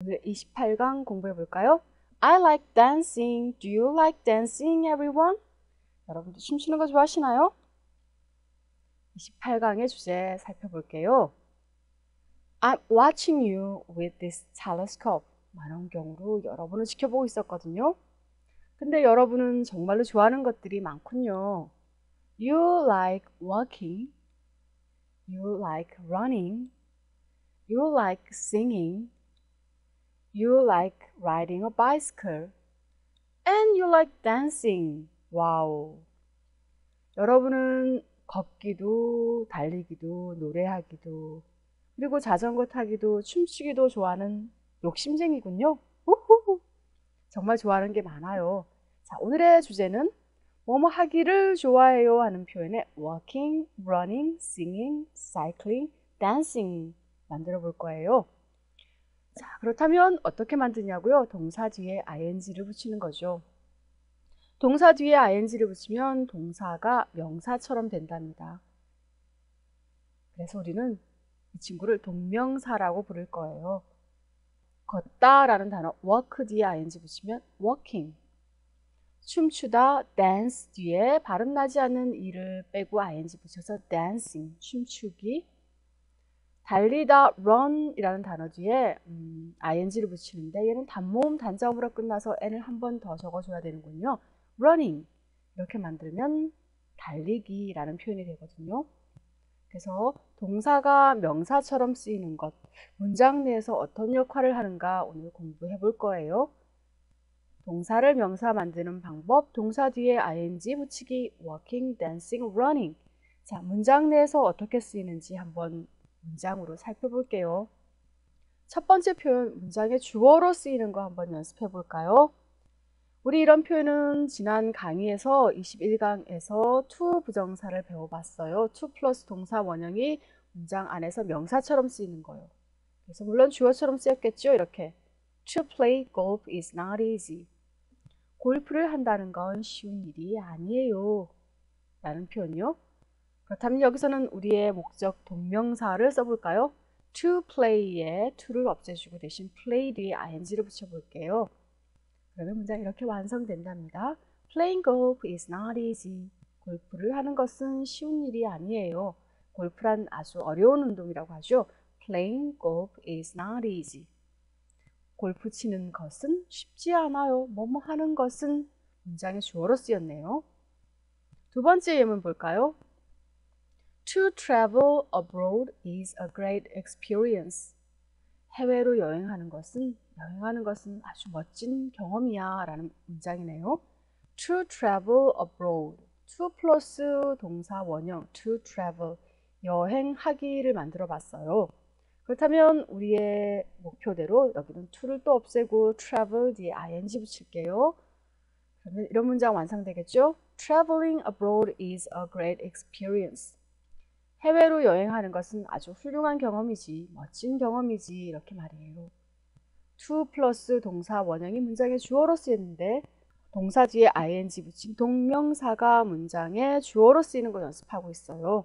오늘 28강 공부해 볼까요? I like dancing. Do you like dancing, everyone? 여러분도 춤추는 거 좋아하시나요? 28강의 주제 살펴볼게요. I'm watching you with this telescope. 만원경으로 여러분을 지켜보고 있었거든요. 근데 여러분은 정말로 좋아하는 것들이 많군요. You like walking. You like running. You like singing. You like riding a bicycle. And you like dancing. 와우. 여러분은 걷기도, 달리기도, 노래하기도, 그리고 자전거 타기도, 춤추기도 좋아하는 욕심쟁이군요. 우후후. 정말 좋아하는 게 많아요. 자, 오늘의 주제는 뭐뭐 하기를 좋아해요 하는 표현에 walking, running, singing, cycling, dancing 만들어 볼 거예요. 자, 그렇다면 어떻게 만드냐고요? 동사 뒤에 ing를 붙이는 거죠. 동사 뒤에 ing를 붙이면 동사가 명사처럼 된답니다. 그래서 우리는 이 친구를 동명사라고 부를 거예요. 걷다 라는 단어 walk 뒤에 ing 붙이면 walking. 춤추다 dance 뒤에 발음 나지 않는 이를 빼고 ing 붙여서 dancing 춤추기. 달리다 run이라는 단어 뒤에 음, ing를 붙이는데 얘는 단모음 단자음으로 끝나서 n을 한 번 더 적어줘야 되는군요. running 이렇게 만들면 달리기라는 표현이 되거든요. 그래서 동사가 명사처럼 쓰이는 것, 문장 내에서 어떤 역할을 하는가 오늘 공부해 볼 거예요. 동사를 명사 만드는 방법, 동사 뒤에 ing 붙이기, walking, dancing, running. 자, 문장 내에서 어떻게 쓰이는지 한번 문장으로 살펴볼게요. 첫 번째 표현, 문장의 주어로 쓰이는 거 한번 연습해 볼까요? 우리 이런 표현은 지난 강의에서 21강에서 to 부정사를 배워봤어요. to 플러스 동사 원형이 문장 안에서 명사처럼 쓰이는 거예요. 그래서 물론 주어처럼 쓰였겠죠. 이렇게 To play golf is not easy. 골프를 한다는 건 쉬운 일이 아니에요. 라는 표현이요. 그렇다면 여기서는 우리의 목적 동명사를 써볼까요? To play에 to를 없애주고 대신 play 뒤에 ing를 붙여볼게요. 그러면 문장이 이렇게 완성된답니다. Playing golf is not easy. 골프를 하는 것은 쉬운 일이 아니에요. 골프란 아주 어려운 운동이라고 하죠. Playing golf is not easy. 골프 치는 것은 쉽지 않아요. 뭐뭐 하는 것은 문장의 주어로 쓰였네요. 두 번째 예문 볼까요? To travel abroad is a great experience. 해외로 여행하는 것은 여행하는 것은 아주 멋진 경험이야 라는 문장이네요. To travel abroad. to 플러스 동사 원형 to travel 여행하기를 만들어 봤어요. 그렇다면 우리의 목표대로 여기는 to를 또 없애고 travel 뒤에 ing 붙일게요. 그러면 이런 문장 완성되겠죠? Traveling abroad is a great experience. 해외로 여행하는 것은 아주 훌륭한 경험이지, 멋진 경험이지 이렇게 말이에요. to 플러스 동사 원형이 문장의 주어로 쓰였는데 동사 뒤에 ing 붙인 동명사가 문장의 주어로 쓰이는 거 연습하고 있어요.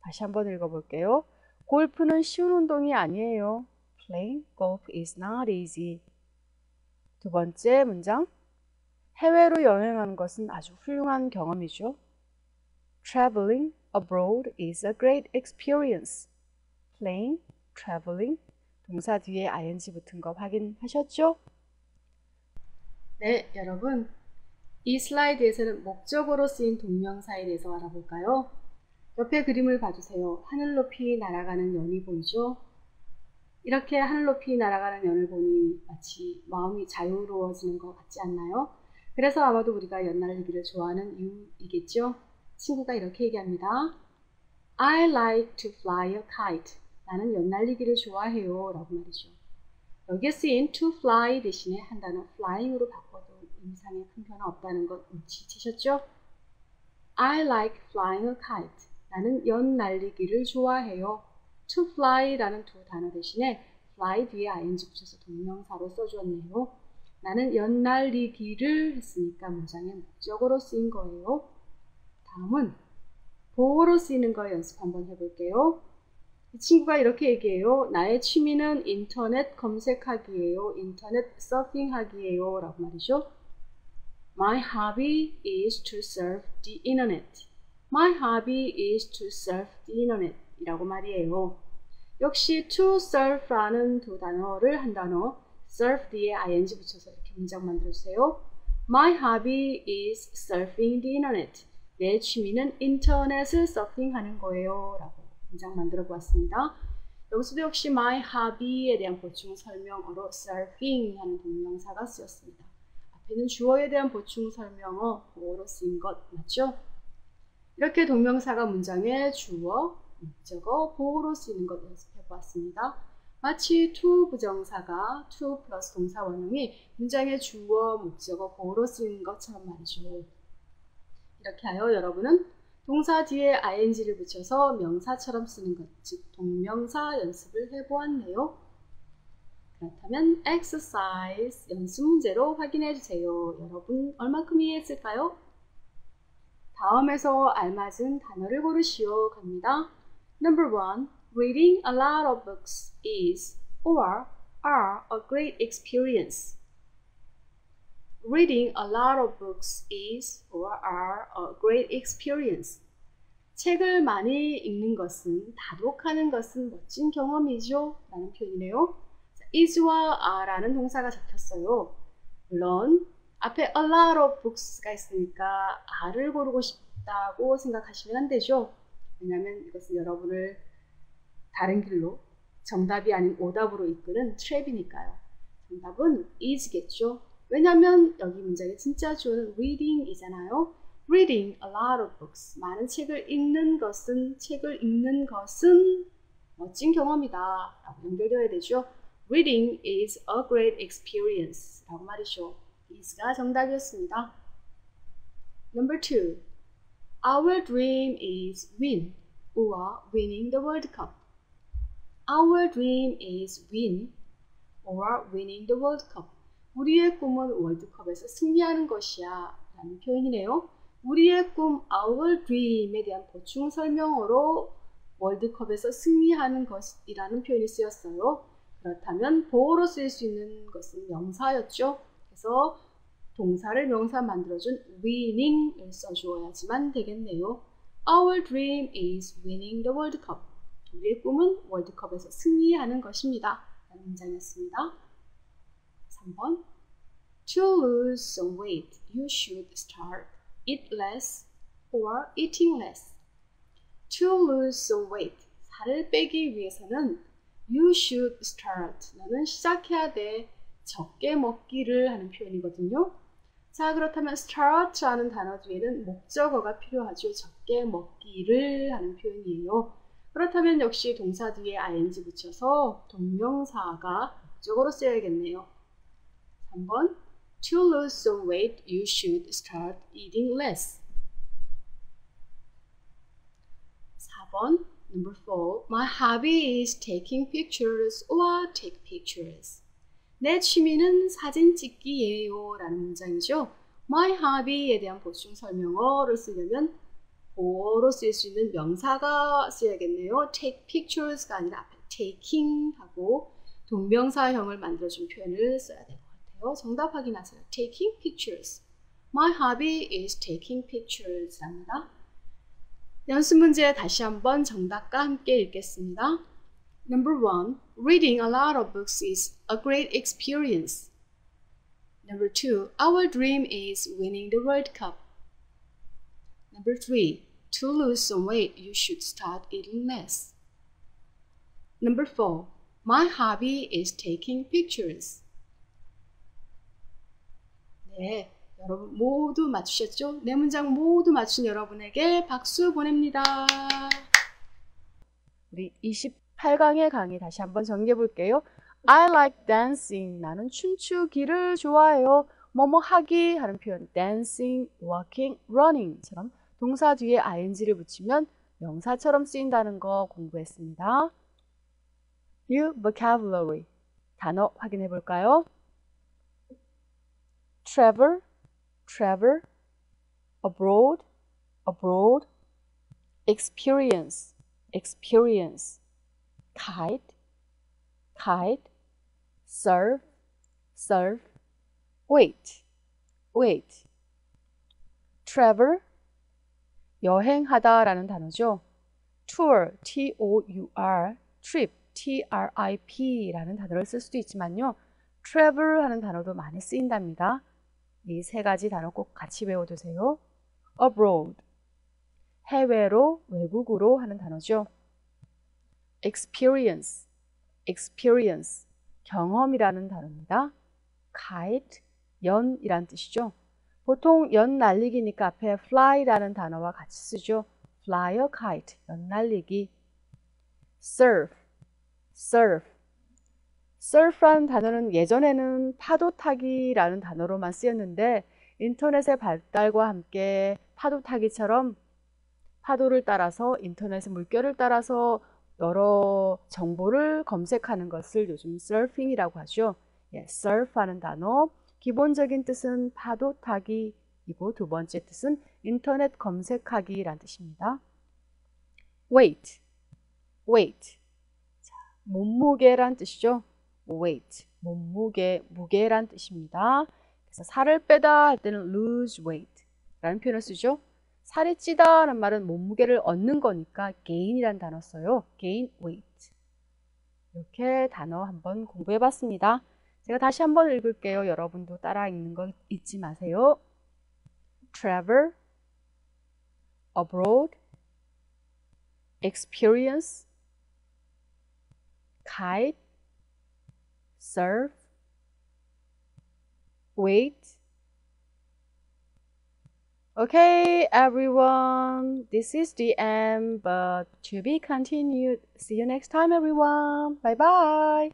다시 한번 읽어볼게요. 골프는 쉬운 운동이 아니에요. Playing golf is not easy. 두 번째 문장. 해외로 여행하는 것은 아주 훌륭한 경험이죠. Traveling abroad is a great experience. Playing, traveling, 동사 뒤에 ing 붙은 거 확인하셨죠? 네, 여러분. 이 슬라이드에서는 목적으로 쓰인 동명사에 대해서 알아볼까요? 옆에 그림을 봐주세요. 하늘 높이 날아가는 연이 보이죠? 이렇게 하늘 높이 날아가는 연을 보니 마치 마음이 자유로워지는 것 같지 않나요? 그래서 아마도 우리가 연 날리기를 좋아하는 이유이겠죠? 친구가 이렇게 얘기합니다. I like to fly a kite. 나는 연 날리기를 좋아해요. 라고 말이죠. 여기에 쓰인 to fly 대신에 한 단어 flying으로 바꿔도 의미상에 큰 변화 없다는 것 눈치채셨죠? I like flying a kite. 나는 연 날리기를 좋아해요. to fly라는 두 단어 대신에 fly 뒤에 ing 붙여서 동명사로 써주었네요. 나는 연 날리기를 했으니까 문장의 목적으로 쓰인 거예요. 다음은 보호로 쓰이는 거 연습 한번 해볼게요. 이 친구가 이렇게 얘기해요. 나의 취미는 인터넷 검색하기예요. 인터넷 서핑하기예요. 라고 말이죠. My hobby is to surf the internet. My hobby is to surf the internet. 이라고 말이에요. 역시 to surf라는 두 단어를 한 단어 surf 뒤에 ing 붙여서 이렇게 문장 만들어주세요. My hobby is surfing the internet. 내 취미는 인터넷을 서핑하는 거예요. 라고 문장 만들어 보았습니다. 여기서도 역시 my hobby에 대한 보충 설명어로 surfing 하는 동명사가 쓰였습니다. 앞에는 주어에 대한 보충 설명어 보어로 쓰인 것 맞죠? 이렇게 동명사가 문장의 주어, 목적어, 보어로 쓰이는 것 연습해 보았습니다. 마치 to 부정사가 to 플러스 동사 원형이 문장의 주어, 목적어, 보어로 쓰이는 것처럼 말이죠. 이렇게 하여 여러분은 동사 뒤에 ing를 붙여서 명사처럼 쓰는 것, 즉 동명사 연습을 해보았네요. 그렇다면 exercise 연습 문제로 확인해 주세요. 여러분 얼마큼 이해했을까요? 다음에서 알맞은 단어를 고르시오 갑니다. Number one, reading a lot of books is or are a great experience. Reading a lot of books is or are a great experience. 책을 많이 읽는 것은, 다독하는 것은 멋진 경험이죠. 라는 표현이네요. is와 are라는 동사가 적혔어요. 물론 앞에 a lot of books가 있으니까 are를 고르고 싶다고 생각하시면 안 되죠. 왜냐하면 이것은 여러분을 다른 길로 정답이 아닌 오답으로 이끄는 트랩이니까요. 정답은 is겠죠. 왜냐하면 여기 문장의 진짜 주어는 reading이잖아요. reading a lot of books. 많은 책을 읽는 것은 책을 읽는 것은 멋진 경험이다. 라고 연결되어야 되죠. Reading is a great experience. 라고 말이죠. is가 정답이었습니다. Number two. Our dream is win or winning the World Cup. Our dream is win or winning the World Cup. 우리의 꿈은 월드컵에서 승리하는 것이야 라는 표현이네요. 우리의 꿈 our dream에 대한 보충 설명어로 월드컵에서 승리하는 것이라는 표현이 쓰였어요. 그렇다면 보호로 쓰일 수 있는 것은 명사였죠. 그래서 동사를 명사 만들어준 winning을 써주어야지만 되겠네요. Our dream is winning the World Cup. 우리의 꿈은 월드컵에서 승리하는 것입니다. 라는 문장이었습니다. 3번 To lose some weight, you should start eat less or eating less. To lose some weight, 살을 빼기 위해서는 you should start, 너는 시작해야 돼. 적게 먹기를 하는 표현이거든요. 자, 그렇다면 start라는 단어 뒤에는 목적어가 필요하죠. 적게 먹기를 하는 표현이에요. 그렇다면 역시 동사 뒤에 ing 붙여서 동명사가 목적어로 쓰여야겠네요. 3번 To lose some weight, you should start eating less. 4번 Number 4 My hobby is taking pictures or take pictures. 내 취미는 사진 찍기예요 라는 문장이죠. My hobby에 대한 보충 설명어를 쓰려면 보어로 쓸수 있는 명사가 쓰여야겠네요. take pictures가 아니라 앞에 taking 하고 동명사형을 만들어준 표현을 써야 돼요. 같아요. 정답 확인하세요. Taking pictures. My hobby is taking pictures 합니다. 연습 문제 다시 한번 정답과 함께 읽겠습니다. Number one, reading a lot of books is a great experience. Number two, our dream is winning the World Cup. Number three, to lose some weight, you should start eating less. Number four, my hobby is taking pictures. 네, 여러분 모두 맞추셨죠? 네 문장 모두 맞춘 여러분에게 박수 보냅니다. 우리 28강의 강의 다시 한번 정리해 볼게요. I like dancing. 나는 춤추기를 좋아해요. 뭐뭐 하기 하는 표현 dancing, walking, running처럼 동사 뒤에 ing를 붙이면 명사처럼 쓰인다는 거 공부했습니다. New vocabulary 단어 확인해 볼까요? Travel, travel, abroad, abroad, experience, experience, kite, kite, surf, surf, wait, wait. travel, 여행하다 라는 단어죠. tour, T-O-U-R, trip, T-R-I-P라는 단어를 쓸 수도 있지만요. travel 하는 단어도 많이 쓰인답니다. 이 세 가지 단어 꼭 같이 외워두세요. abroad, 해외로, 외국으로 하는 단어죠. experience, experience, 경험이라는 단어입니다. kite, 연이란 뜻이죠. 보통 연 날리기니까 앞에 fly라는 단어와 같이 쓰죠. fly a kite, 연 날리기. surf, surf. Surf라는 단어는 예전에는 파도 타기라는 단어로만 쓰였는데 인터넷의 발달과 함께 파도 타기처럼 파도를 따라서 인터넷의 물결을 따라서 여러 정보를 검색하는 것을 요즘 서핑이라고 하죠. 예, surf하는 단어 기본적인 뜻은 파도 타기이고 두 번째 뜻은 인터넷 검색하기란 뜻입니다. weight, weight. 자, 몸무게란 뜻이죠. Weight, 몸무게, 무게란 뜻입니다. 그래서 살을 빼다 할 때는 lose weight 라는 표현을 쓰죠. 살이 찌다 라는 말은 몸무게를 얻는 거니까 gain이란 단어 써요. gain weight. 이렇게 단어 한번 공부해 봤습니다. 제가 다시 한번 읽을게요. 여러분도 따라 읽는 거 잊지 마세요. travel, abroad, experience, kite, surf, wait. Okay, everyone, this is the end, but to be continued. See you next time, everyone. Bye bye.